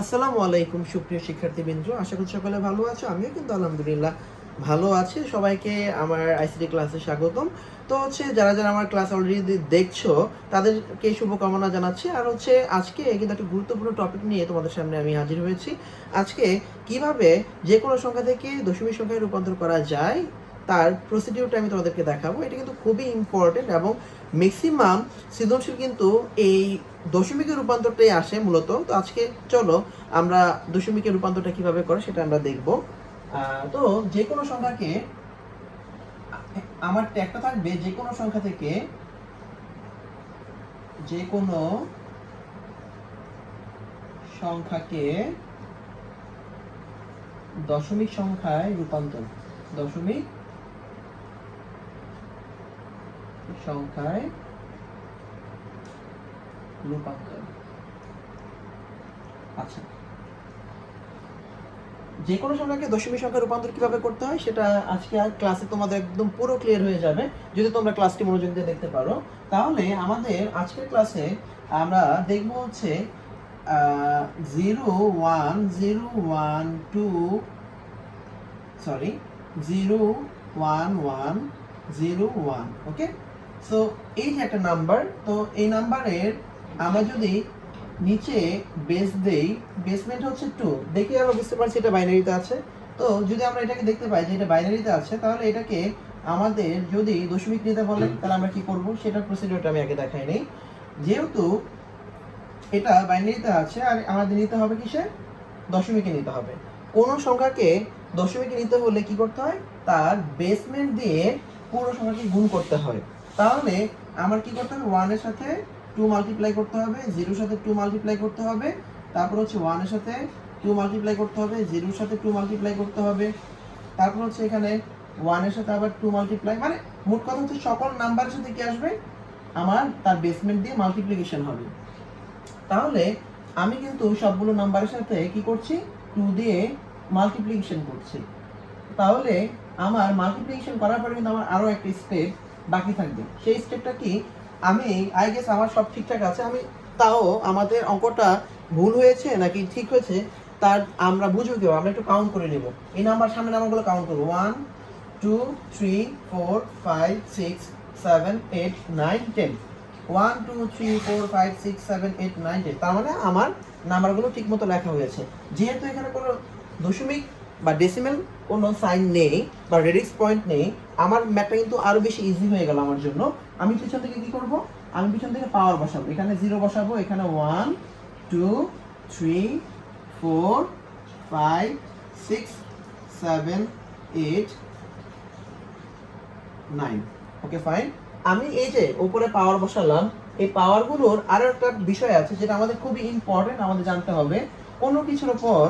আসসালামু আলাইকুম, সুপ্রিয় শিক্ষার্থীবৃন্দ। আশা করি সকলে ভালো আছো, আমিও কিন্তু আলহামদুলিল্লাহ ভালো আছি। সবাইকে আমার আইসিটি ক্লাসে স্বাগতম। তো হচ্ছে, যারা যারা আমার ক্লাস অলরেডি দেখছ, তাদেরকে শুভকামনা জানাচ্ছি। আর হচ্ছে, আজকে কিন্তু একটা গুরুত্বপূর্ণ টপিক নিয়ে তোমাদের সামনে আমি হাজির হয়েছি। আজকে কীভাবে যে কোনো সংখ্যা থেকে দশমিক সংখ্যায় রূপান্তর করা যায় তার প্রসিডিউরটা আমি তোমাদেরকে দেখাবো। এটা কিন্তু খুবই ইম্পর্টেন্ট এবং ম্যাক্সিমাম সৃজনশীল কিন্তু এই দশমিকের রূপান্তরটাই আসে মূলত। তো আজকে চলো আমরা দশমিকের রূপান্তরটা কীভাবে করে সেটা আমরা দেখব। তো যে কোনো সংখ্যাকে, আমার একটা থাকবে, যে কোনো সংখ্যা থেকে যে কোনো সংখ্যাকে দশমিক সংখ্যায় রূপান্তর। দশমিক সংখ্যায় রূপান্তর। আচ্ছা। যে কোনো সংখ্যাকে দশমিক সংখ্যা রূপান্তর কীভাবে করতে হয়, সেটা আজকে ক্লাসে তোমাদের একদম পুরো ক্লিয়ার হয়ে যাবে। যদি তোমরা ক্লাসটি মনোযোগ দিয়ে দেখতে পারো, তাহলে আমাদের আজকের ক্লাসে আমরা দেখব হচ্ছে zero one zero one two sorry zero one one zero one okay so এই যে একটা নাম্বার তো এই নাম্বারের আমরা যদি নিচে বেস দেই বেসমেন্ট হচ্ছে টু দেখে আমরা বুঝতে পারছি এটা বাইনারিতে আছে। তো যদি আমরা এটাকে দেখতে পাই যে এটা বাইনারিতে আছে, তাহলে এটাকে আমাদের যদি দশমিক নিতে বলে, তাহলে আমরা কি করব? সেটা প্রসিডিওরটা আমি আগে দেখাই নেই। যেহেতু এটা বাইনারিতে আছে, আর আমাদের নিতে হবে কিসে? দশমিকে নিতে হবে। কোন সংখ্যাকে দশমিকে নিতে হলে কি করতে হয়? তার বেসমেন্ট দিয়ে পুরো সংখ্যাকে গুণ করতে হয়। তাহলে আমার কি করতে হবে? ওয়ানের সাথে টু মাল্টিপ্লাই করতে হবে জিরোর সাথে টু মাল্টিপ্লাই করতে হবে, তারপর হচ্ছে ওয়ানের সাথে টু মাল্টিপ্লাই করতে হবে জিরোর সাথে টু মাল্টিপ্লাই করতে হবে, তারপর হচ্ছে এখানে ওয়ানের সাথে আবার টু মাল্টিপ্লাই মানে মোট কথা হচ্ছে সকল নাম্বারের সাথে কি আসবে? আমার তার বেসমেন্ট দিয়ে মাল্টিপ্লিকেশন হবে। তাহলে আমি কিন্তু সবগুলো নাম্বারের সাথে কি করছি? টু দিয়ে মাল্টিপ্লিকেশন করছি। তাহলে আমার মাল্টিপ্লিকেশন করার পরে কিন্তু আমার আরও একটা স্টেপ বাকি থাকবে। সেই স্টেপটা কি? আমি আই গেস আমার সব ঠিকঠাক আছে, আমি তাও আমাদের অঙ্কটা ভুল হয়েছে নাকি ঠিক হয়েছে, তার আমরা বুঝব কেউ আমরা একটু কাউন্ট করে নেব। এই নাম্বার সামনে নাম্বারগুলো কাউন্ট করব। One two three four five six seven eight nine ten one two three four five six seven eight nine ten তার মানে আমার নাম্বারগুলো ঠিক মতো লেখা হয়েছে। যেহেতু এখানে কোনো দশমিক বা ডেসিমেল কোনো সাইন নেই বা রেডিক্স পয়েন্ট নেই, আমার ম্যাথটা কিন্তু আরও বেশি ইজি হয়ে গেল আমার জন্য। আমি পিছন থেকে কি করব? আমি পিছন থেকে পাওয়ার বসাবো। এখানে জিরো বসাবো, এখানে one two three four five six seven eight nine okay fine আমি এই যে উপরে পাওয়ার বসালাম, এই পাওয়ারগুলোর আরও একটা বিষয় আছে যেটা আমাদের খুবই ইম্পর্টেন্ট আমাদের জানতে হবে। কোনো কিছুর উপর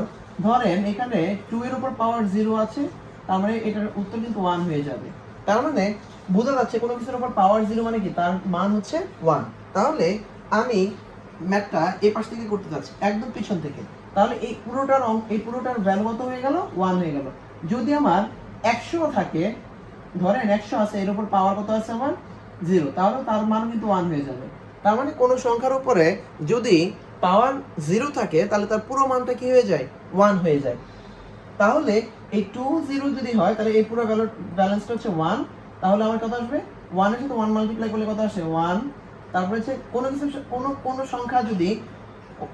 ধরেন এখানে টু এর উপর পাওয়ার জিরো আছে, তার মানে এটার উত্তর কিন্তু ওয়ান হয়ে যাবে। তার মানে বোঝা যাচ্ছে কোনো কিছুর উপর পাওয়ার জিরো মানে কি? তার মান হচ্ছে ওয়ান তাহলে আমি ম্যাথটা এই পাশ থেকে করতে যাচ্ছি, একদম পিছন থেকে। তাহলে এই পুরোটার এই পুরোটার ভ্যালু কত হয়ে গেল? ওয়ান হয়ে গেল। যদি আমার একশো থাকে, ধরেন একশো আছে, এর উপর পাওয়ার কত আছে আমার? জিরো তাহলে তার মান কিন্তু ওয়ান হয়ে যাবে। তার মানে কোনো সংখ্যার উপরে যদি পাওয়ার জিরো থাকে, তাহলে তার পুরো মানটা কি হয়ে যায়? ওয়ান হয়ে যায়। তাহলে এই টু জিরো যদি হয়, তাহলে এই পুরো ব্যালেন্সটা হচ্ছে ওয়ান তাহলে আমার কত আসবে? ওয়ানের সাথে ওয়ান মাল্টিপ্লাই করলে কত আসে? ওয়ান তারপরে হচ্ছে কোনো কিছু, কোনো কোনো সংখ্যা যদি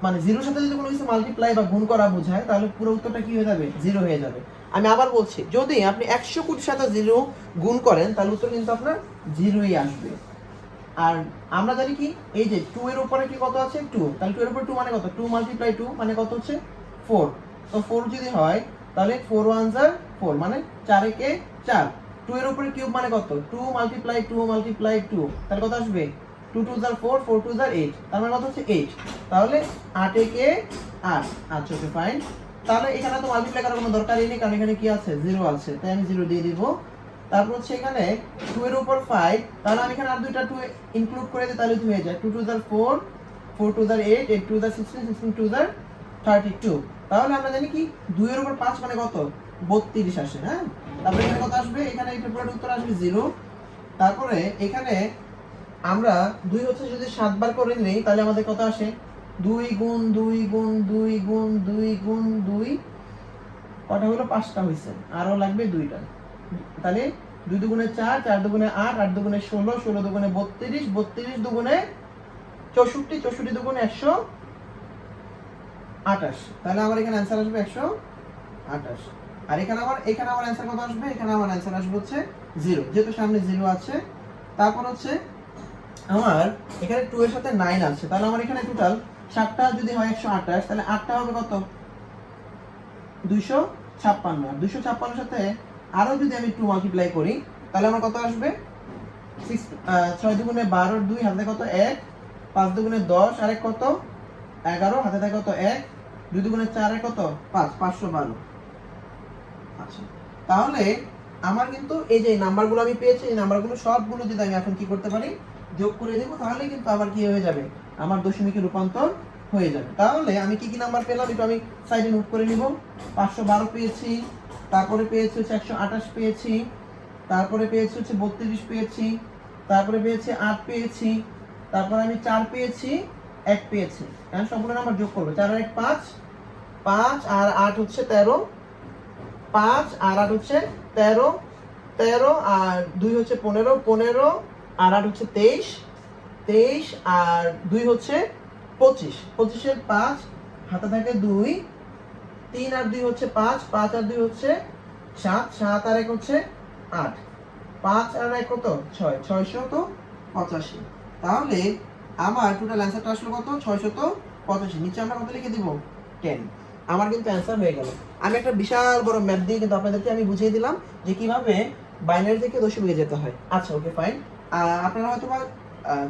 মানে জিরোর সাথে যদি কোনো কিছু মাল্টিপ্লাই বা গুণ করা বোঝায়, তাহলে পুরো উত্তরটা কি হয়ে যাবে? জিরো হয়ে যাবে। আমি আবার বলছি, যদি আপনি একশো কোটির সাথে জিরো গুণ করেন, তাহলে উত্তর কিন্তু আপনার জিরোই আসবে। আর আমরা জানি কি? এই যে টু এর উপরে কি কত আছে? টু তাহলে টু এর উপরে টু মানে কত? টু মাল্টিপ্লাই টু মানে কত হচ্ছে? ফোর তো ফোর যদি হয়, তাহলে ফোর ওয়ান জার ফোর মানে চারে কে চার। টু এর উপরে কিউব মানে কত? Two multiply two multiply two তাহলে কত আসবে? Two two za four four two za eight তার মানে কত হচ্ছে এইট তাহলে আট একে আট। আচ্ছা ওকে ফাইন তাহলে এখানে তো মাল্টিপ্লাই করার কোনো দরকারই নেই, কারণ এখানে কি আছে? জিরো আছে। তাই আমি জিরো দিয়ে দিব। তারপর হচ্ছে এখানে টু এর উপর ফাইভ তাহলে আমি এখানে আর দুইটা টু ইনক্লুড করে দিই, তাহলে হয়ে যায়। Two two za four four two za eight eight two za sixteen sixteen two za thirty two তাহলে আমরা জানি কি দুইয়ের উপর পাঁচ মানে কত? বত্রিশ আসে হ্যাঁ? তারপরে এখানে কত আসবে? এখানে এটা পুরো উত্তর আসবে জিরো তারপরে এখানে আমরা দুই হচ্ছে যদি সাতবার করে নিই, তাহলে আমাদের কত আসে? দুই গুণ দুই গুণ দুই গুণ দুই গুণ দুই, কটা হলো? পাঁচটা হয়েছে। আরও লাগবে দুইটা। তাহলে দুই দুগুণে চার চার দুগুণে আট আট দুগুণে ষোলো ষোলো দুগুণে বত্রিশ বত্রিশ দুগুণে চৌষট্টি চৌষট্টি দুগুণে একশো আঠাশ। তাহলে আমার এখানে অ্যান্সার আসবে একশো আঠাশ। আর এখানে আমার এখানে আমার অ্যান্সার কত আসবে? এখানে আমার অ্যান্সার আসবে হচ্ছে জিরো যেহেতু সামনে জিরো আছে, তারপর হচ্ছে আমার এখানে টু এর সাথে নাইন আছে। তাহলে আমার এখানে টোটাল সাতটা যদি হয় একশো আঠাশ, তাহলে আটটা হবে কত? দুইশো ছাপ্পান্ন। দুইশো ছাপ্পান্নের সাথে আরও যদি আমি টু মাল্টিপ্লাই করি, তাহলে আমার কত আসবে? সিক্স ছয় দুগুণে বারো দুই, হাতে কত? এক। পাঁচ দুগুণে দশ, আরেক কত? এগারো। হাতে থাকে কত? এক। দুই দুগুণে চারে কত? পাঁচ, পাঁচশো বারো। আচ্ছা। তাহলে আমার কিন্তু এই যে নাম্বারগুলো আমি পেয়েছি, এই নাম্বারগুলো সবগুলো যদি আমি এখন কি করতে পারি, যোগ করে দেবো, তাহলে কিন্তু আমার কি হয়ে যাবে? আমার দশমিকে রূপান্তর হয়ে যাবে। তাহলে আমি কি কি নাম্বার পেলাম? একটু আমি সাইডে নোট করে নিব। পাঁচশো বারো পেয়েছি তারপরে পেয়েছি হচ্ছে একশো আঠাশ পেয়েছি, তারপরে পেয়েছি হচ্ছে বত্রিশ পেয়েছি, তারপরে পেয়েছি আট পেয়েছি, তারপরে আমি চার পেয়েছি, এক পেয়েছি। এখন সবগুলো নাম্বার যোগ করব। চার এক পাঁচ পাঁচ আর আট হচ্ছে তেরো, পাঁচ আর আট হচ্ছে তেরো তেরো আর দুই হচ্ছে পনেরো পনেরো আর আট হচ্ছে তেইশ তেইশ আর দুই হচ্ছে পঁচিশ। পঁচিশের পাঁচ, হাতে থাকে দুই তিন আর দুই হচ্ছে পাঁচ পাঁচ আর দুই হচ্ছে সাত সাত আর এক হচ্ছে আট। পাঁচ আর এক কত? ছয়। ছয়শো তো পঁচাশি। তাহলে আমার টোটাল অ্যান্সারটা আসলো কত? ছয়শত পঁচাশি। নিচে আমরা কত লিখে দিব? টেন আমার কিন্তু অ্যান্সার হয়ে গেল। আমি একটা বিশাল বড় ম্যাপ দিয়ে কিন্তু আপনাদেরকে আমি বুঝিয়ে দিলাম যে কীভাবে বাইনারি থেকে দশমিকে যেতে হয়। আচ্ছা ওকে ফাইন আপনারা হয়তো বা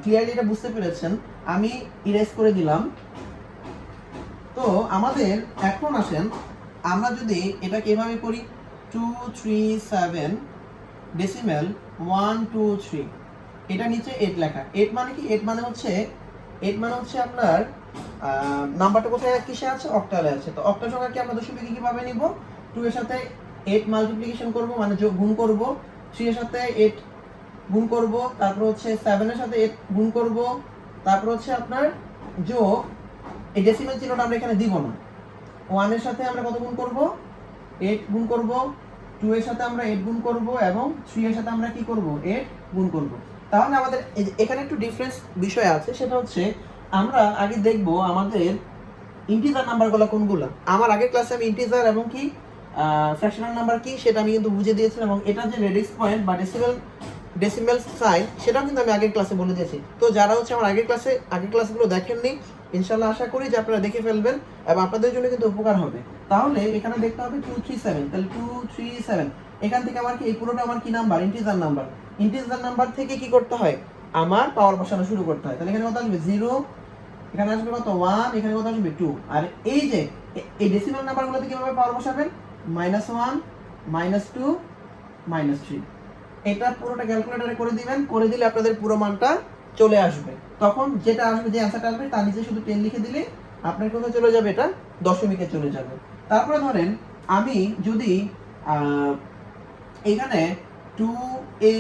ক্লিয়ারলি এটা বুঝতে পেরেছেন। আমি ইরেজ করে দিলাম। তো আমাদের এখন আসেন, আমরা যদি এটাকে এভাবে করি two three seven decimal one two three এটা নিচে এইট লেখা। এইট মানে কি? এইট মানে হচ্ছে এইট মানে হচ্ছে আপনার নাম্বারটা কোথায়, কিসে আছে? অক্টালে আছে। তো অক্টাল সংখ্যাকে আমরা দশমিকে কীভাবে নিব? টু এর সাথে এইট মাল্টিপ্লিকেশন করব মানে যোগ গুণ করব। থ্রি এর সাথে এইট গুণ করব, তারপর হচ্ছে সেভেনের সাথে এইট গুণ করব, তারপর হচ্ছে আপনার যোগ এই ডেসিমেল চিহ্নটা আমরা এখানে দিব না। ওয়ানের সাথে আমরা কত গুণ করব? এইট গুণ করব। টু এর সাথে আমরা এইট গুণ করব এবং থ্রি এর সাথে আমরা কি করব? এইট গুণ করব। তাহলে আমাদের এখানে একটু ডিফারেন্স বিষয় আছে, সেটা হচ্ছে আমরা আগে দেখব আমাদের ইন্টিজার নাম্বারগুলো কোনগুলো। আমার আগের ক্লাসে আমি ইন্টিজার এবং কি ফ্র্যাকশনাল নাম্বার কি সেটা আমি কিন্তু বুঝে দিয়েছিলাম এবং এটা যে রেডিক্স পয়েন্ট বা ডেসিমেল ডেসিমেল সাইন সেটাও কিন্তু আমি আগের ক্লাসে বলে দিয়েছি। তো যারা হচ্ছে আমার আগের ক্লাসে আগের ক্লাসগুলো দেখেননি ইনশাল্লাহ আশা করি যে আপনারা দেখে ফেলবেন এবং আপনাদের জন্য কিন্তু উপকার হবে। তাহলে এখানে দেখতে হবে টু থ্রি সেভেন তাহলে টু থ্রি সেভেন এখান থেকে আমার কি, এই পুরোটা আমার কি number? Integer number. Integer number থেকে কি করতে হয়? আমার পাওয়ার বসানো শুরু করতে হয়। তাহলে এখানে কত আসবে? জিরো এখানে আসবে কত? ওয়ান এখানে কত আসবে? টু আর এই যে, এই ডেসিমাল নাম্বারগুলোতে কীভাবে পাওয়ার বসাবেন? Minus one minus two minus three এটা পুরোটা ক্যালকুলেটারে করে দিবেন। করে দিলে আপনাদের পুরো মানটা চলে আসবে। তখন যেটা আসবে, যে অ্যান্সারটা আসবে তার নিচে শুধু টেন লিখে দিলে আপনার কোথায় চলে যাবে এটা? দশমিকে চলে যাবে। তারপরে ধরেন আমি যদি এখানে two A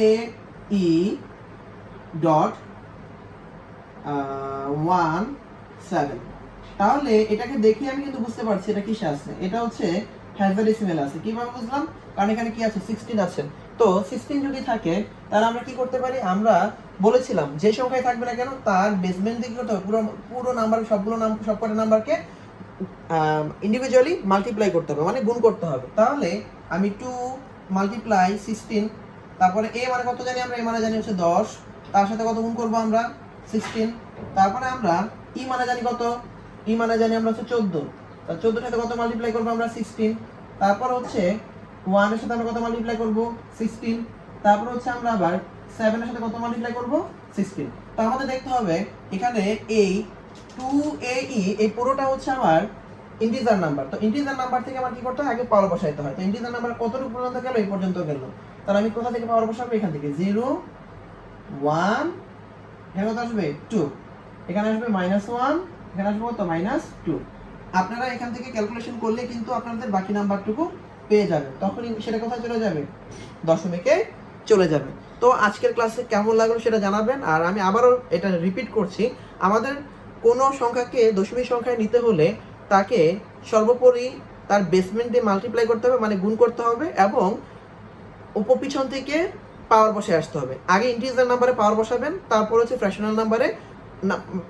E dot one seven তাহলে এটাকে দেখে আমি কিন্তু বুঝতে পারছি এটা কিসে আছে। এটা হচ্ছে হ্যাজাডেসিমেল আছে। কীভাবে বুঝলাম? কারণ এখানে কি আছে? সিক্সটিন আছে। তো সিক্সটিন যদি থাকে, তাহলে আমরা কি করতে পারি? আমরা বলেছিলাম, যে সংখ্যায় থাকবে না কেন, তার বেসমেন্ট দিকে করতে হবে। পুরো পুরো নাম্বার সবগুলো নাম, সবকটা নাম্বারকে ইন্ডিভিজুয়ালি মাল্টিপ্লাই করতে হবে মানে গুণ করতে হবে। তাহলে আমি টু মাল্টিপ্লাই সিক্সটিন তারপরে এ মানে কত জানি আমরা? এ মানে জানি হচ্ছে দশ, তার সাথে কত গুণ করব আমরা? সিক্সটিন তারপরে আমরা ই মানে জানি কত? ই মানে জানি আমরা হচ্ছে চোদ্দ, তা চোদ্দোর সাথে কত মাল্টিপ্লাই করব আমরা? সিক্সটিন তারপর হচ্ছে ওয়ানের সাথে আমরা কত মাল্টিপ্লাই করব? সিক্সটিন তারপর হচ্ছে আমরা আবার সেভেনের সাথে কত মাল্টিপ্লাই করব? সিক্সটিন তো আমাদের দেখতে হবে, এখানে এই টু এ ই এই পুরোটা হচ্ছে আমার ইন্টিজার নাম্বার তো ইন্টিজার নাম্বার থেকে আমার কি করতে হয়? আগে পাওয়ার বসাইতে হয়। তো ইন্টিজার নাম্বার কতটুকু পর্যন্ত গেল? এই পর্যন্ত গেল। তাহলে আমি কোথা থেকে পাওয়ার বসাবো? এখান থেকে। জিরো ওয়ান এখানে কত আসবে? টু এখানে আসবে মাইনাস ওয়ান এখানে আসবে কত? মাইনাস টু আপনারা এখান থেকে ক্যালকুলেশন করলে কিন্তু আপনাদের বাকি নাম্বারটুকু পেয়ে যাবেন। তখনই সেটা কোথায় চলে যাবে? দশমিকে চলে যাবে। তো আজকের ক্লাসে কেমন লাগল সেটা জানাবেন। আর আমি আবারও এটা রিপিট করছি, আমাদের কোনো সংখ্যাকে দশমিক সংখ্যায় নিতে হলে তাকে সর্বোপরি তার বেসমেন্ট দিয়ে মাল্টিপ্লাই করতে হবে মানে গুণ করতে হবে এবং উপপিছন থেকে পাওয়ার বসে আসতে হবে। আগে ইন্টিজার নাম্বারে পাওয়ার বসাবেন, তারপর হচ্ছে ফ্র্যাকশনাল নাম্বারে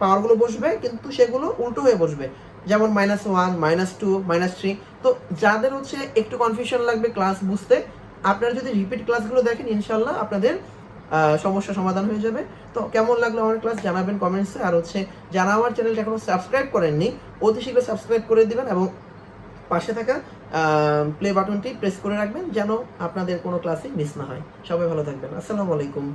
পাওয়ারগুলো বসবে, কিন্তু সেগুলো উল্টো হয়ে বসবে। যেমন minus one minus two minus three তো যাদের হচ্ছে একটু কনফিউশন লাগবে ক্লাস বুঝতে আপনারা যদি রিপিট ক্লাসগুলো দেখেন ইনশাল্লাহ আপনাদের সমস্যা সমাধান হয়ে যাবে। তো কেমন লাগল আমার ক্লাস জানাবেন কমেন্টসে আর হচ্ছে, যারা আমার চ্যানেলটা এখনও সাবস্ক্রাইব করেননি, অতি শীঘ্র সাবস্ক্রাইব করে দেবেন এবং পাশে থাকা প্লে বাটনটি প্রেস করে রাখবেন যেন আপনাদের কোনো ক্লাসে মিস না হয়। সবাই ভালো থাকবেন। আসসালামু আলাইকুম।